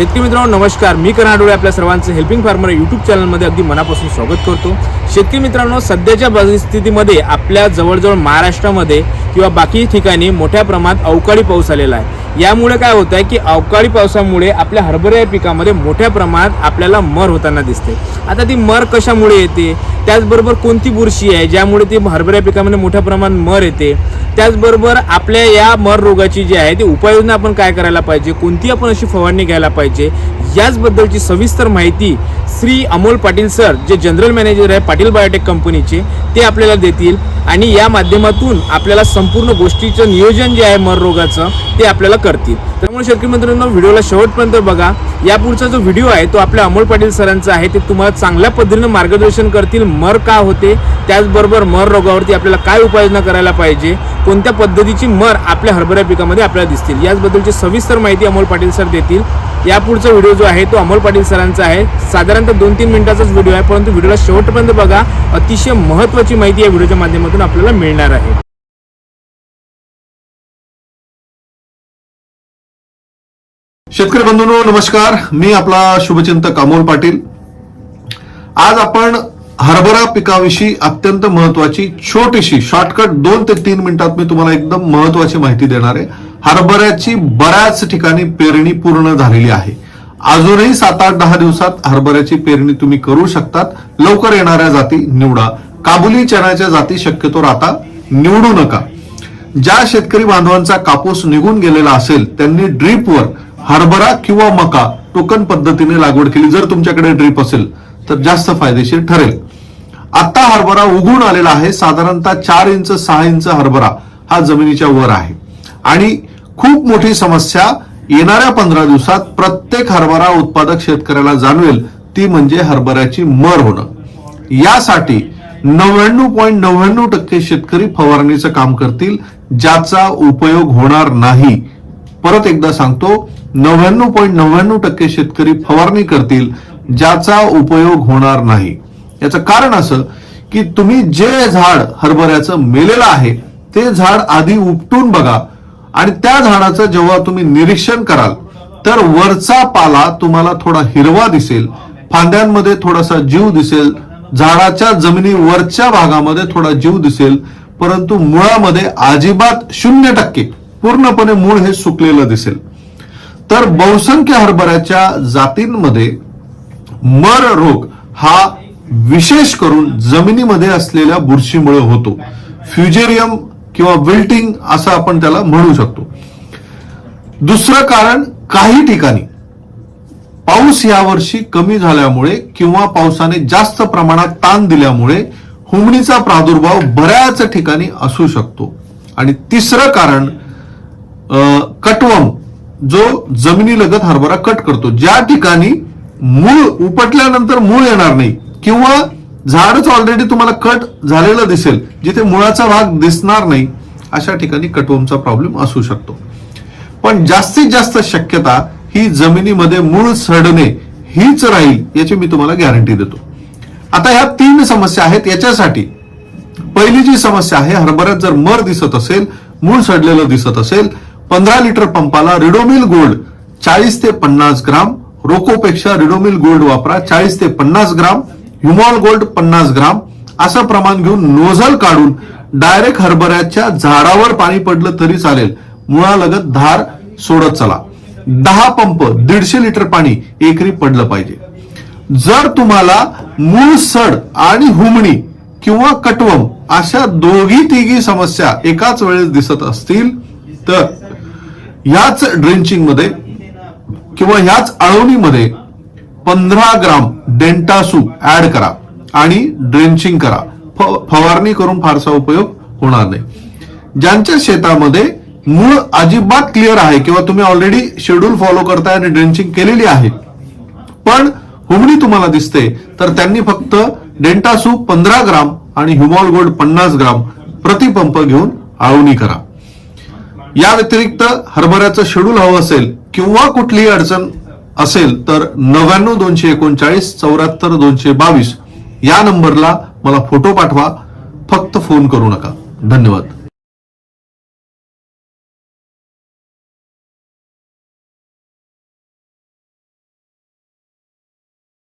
शेतकरी मित्रांनो नमस्कार. मी कर्नाडोळे आपल्या सर्वांचं हेल्पिंग फार्मर युट्यूब चॅनलमध्ये अगदी मनापासून स्वागत करतो. शेतकरी मित्रांनो सध्याच्या परिस्थितीमध्ये आपल्या जवळजवळ महाराष्ट्रामध्ये किंवा बाकी ठिकाणी मोठ्या प्रमाणात अवकाळी पाऊस आलेला आहे. यामुळे काय होत आहे की अवकाळी पावसामुळे आपल्या हरभरा या पिकामध्ये मोठ्या प्रमाणात आपल्याला मर होताना दिसते. आता ती मर कशामुळे येते? त्याचबरोबर कोणती बुरशी आहे ज्यामुळे ती हरभरा या पिकामध्ये मोठ्या प्रमाणात मर येते? त्याचबरोबर आपल्या या मर रोगाची जी आहे ती उपाययोजना आपण काय करायला पाहिजे? कोणती आपण अशी फवारणी घ्यायला पाहिजे? याचबद्दलची सविस्तर माहिती श्री अमोल पाटील सर जे जनरल मॅनेजर आहे पाटील बायोटेक कंपनीचे ते आपल्याला देतील. आणि या माध्यमातून आपल्याला संपूर्ण गोष्टीचं नियोजन जे आहे मर रोगाचं ते आपल्याला करतील. त्यामुळे शेतकरी मित्रांनो व्हिडिओला शेवटपर्यंत बघा. यापुढचा जो व्हिडिओ आहे तो आपल्या अमोल पाटील सरांचा आहे. ते तुम्हाला चांगल्या पद्धतीनं मार्गदर्शन करतील. मर का होते? त्याचबरोबर मर रोगावरती आपल्याला काय उपाययोजना करायला पाहिजे? कोणत्या पद्धतीची मर आपल्या हरभरा पिकामध्ये आपल्याला दिसतील? याचबद्दलची सविस्तर माहिती अमोल पाटील सर देतील. यापुढचा व्हिडिओ जो आहे तो अमोल पाटील सरांचा आहे. साधारणतः दोन तीन मिनिटाचाच व्हिडिओ आहे परंतु व्हिडिओला शेवटपर्यंत बघा. अतिशय महत्त्वाची माहिती या व्हिडिओच्या माध्यमातून आपल्याला मिळणार आहे. शेतकरी बंधूंनो नमस्कार. मी आपला शुभचिंतक अमोल पाटील. आज आपण हरभरा पिकाविषयी अत्यंत महत्वाची छोटीशी शॉर्टकट दोन ते तीन मिनिटात मी तुम्हाला एकदम महत्वाची माहिती देणार आहे. हरभऱ्याची बऱ्याच ठिकाणी पेरणी पूर्ण झालेली आहे. अजूनही सात आठ दहा दिवसात हरभऱ्याची पेरणी तुम्ही करू शकतात. लवकर येणाऱ्या जाती निवडा. काबुली चण्याच्या जाती शक्यतो आता निवडू नका. ज्या शेतकरी बांधवांचा कापूस निघून गेलेला असेल त्यांनी ड्रीपवर हरभरा किंवा मका टोकन पद्धतीने लागवड केली जर तुमच्याकडे ड्रीप असेल तर जास्त फायदेशीर ठरेल. आता हरभरा उगून आलेला आहे साधारणतः चार इंच सहा इंच हरभरा हा जमिनीच्या वर आहे. आणि खूप मोठी समस्या येणाऱ्या पंधरा दिवसात प्रत्येक हरभरा उत्पादक शेतकऱ्याला जाणवेल ती म्हणजे हरभऱ्याची मर होणं. यासाठी नव्याण्णव पॉईंट नव्याण्णव टक्के शेतकरी फवारणीचं काम करतील ज्याचा उपयोग होणार नाही. परत एकदा सांगतो नव्याण्णव पॉईंट नव्याण्णव टक्के शेतकरी फवारणी करतील ज्याचा उपयोग होणार नाही. याचं कारण असं की तुम्ही जे झाड हरभऱ्याचं मेलेलं आहे ते झाड आधी उपटून बघा. आणि त्या झाडाचं जेव्हा तुम्ही निरीक्षण कराल तर वरचा पाला तुम्हाला थोडा हिरवा दिसेल फांद्यांमध्ये थोडासा जीव दिसेल झाडाच्या जमिनी वरच्या भागामध्ये थोडा जीव दिसेल परंतु मुळामध्ये अजिबात शून्य टक्के. पूर्णपणे मूळ हे सुकलेलं दिसेल. तर बहुसंख्य हरभऱ्याच्या जातींमध्ये मर रोग हा विशेष करून जमिनीमध्ये असलेल्या बुरशीमुळे होतो. फ्युजेरियम किंवा विल्टिंग असं आपण त्याला म्हणू शकतो. दुसरं कारण काही ठिकाणी पाऊस यावर्षी कमी झाल्यामुळे किंवा पावसाने जास्त प्रमाणात ताण दिल्यामुळे हुमणीचा प्रादुर्भाव बऱ्याच ठिकाणी असू शकतो. आणि तिसरं कारण कटवम जो जमिनीलगत हरभरा कट करतो. ज्या ठिकाणी मूळ उपटल्यानंतर मूळ येणार नाही किंवा झाडच ऑलरेडी तुम्हाला कट झालेलं दिसेल जिथे मुळाचा भाग दिसणार नाही अशा ठिकाणी कटवमचा प्रॉब्लेम असू शकतो. पण जास्तीत जास्त शक्यता ही जमिनीमध्ये मूळ सडणे हीच राहील याची मी तुम्हाला गॅरंटी देतो. आता ह्या तीन समस्या आहेत याच्यासाठी पहिली जी समस्या आहे हरभऱ्यात जर मर दिसत असेल मूळ सडलेलं दिसत असेल पंधरा लिटर पंपाला रिडोमिल गोल्ड चाळीस ते पन्नास ग्राम रोकोपेक्षा रिडोमिल गोल्ड वापरा चाळीस ते पन्नास ग्राम ह्युमॉल गोल्ड पन्नास ग्राम असं प्रमाण घेऊन नोझल काढून डायरेक्ट हरभऱ्याच्या झाडावर पाणी पडलं तरी चालेल. मुळालगत धार सोडत चला. दहा पंप दीडशे लिटर पाणी एकरी पडलं पाहिजे. जर तुम्हाला मूळ सड आणि हुमणी किंवा कटवम अशा दोघी तिघी समस्या एकाच वेळेस दिसत असतील तर ह्याच ड्रेंचिंगमध्ये किंवा ह्याच आळवणीमध्ये पंधरा ग्राम डेंटासू ऍड करा आणि ड्रेंचिंग करा. फवारणी करून फारसा उपयोग होणार नाही. ज्यांच्या शेतामध्ये मूळ अजिबात क्लिअर आहे किंवा तुम्ही ऑलरेडी शेड्यूल फॉलो करताय आणि ड्रेंचिंग केलेली आहे पण हुमणी तुम्हाला दिसते तर त्यांनी फक्त डेंटासू पंधरा ग्राम आणि ह्युमॉल गोल्ड पन्नास ग्राम प्रतिपंप घेऊन आळवणी करा. या व्यतिरिक्त हरभऱ्याचं शेड्यूल हवं असेल किंवा कुठलीही अडचण असेल तर नव्याण्णव दोनशे एकोणचाळीस चौऱ्याहत्तर दोनशे बावीस या नंबरला मला फोटो पाठवा. फक्त फोन करू नका. धन्यवाद.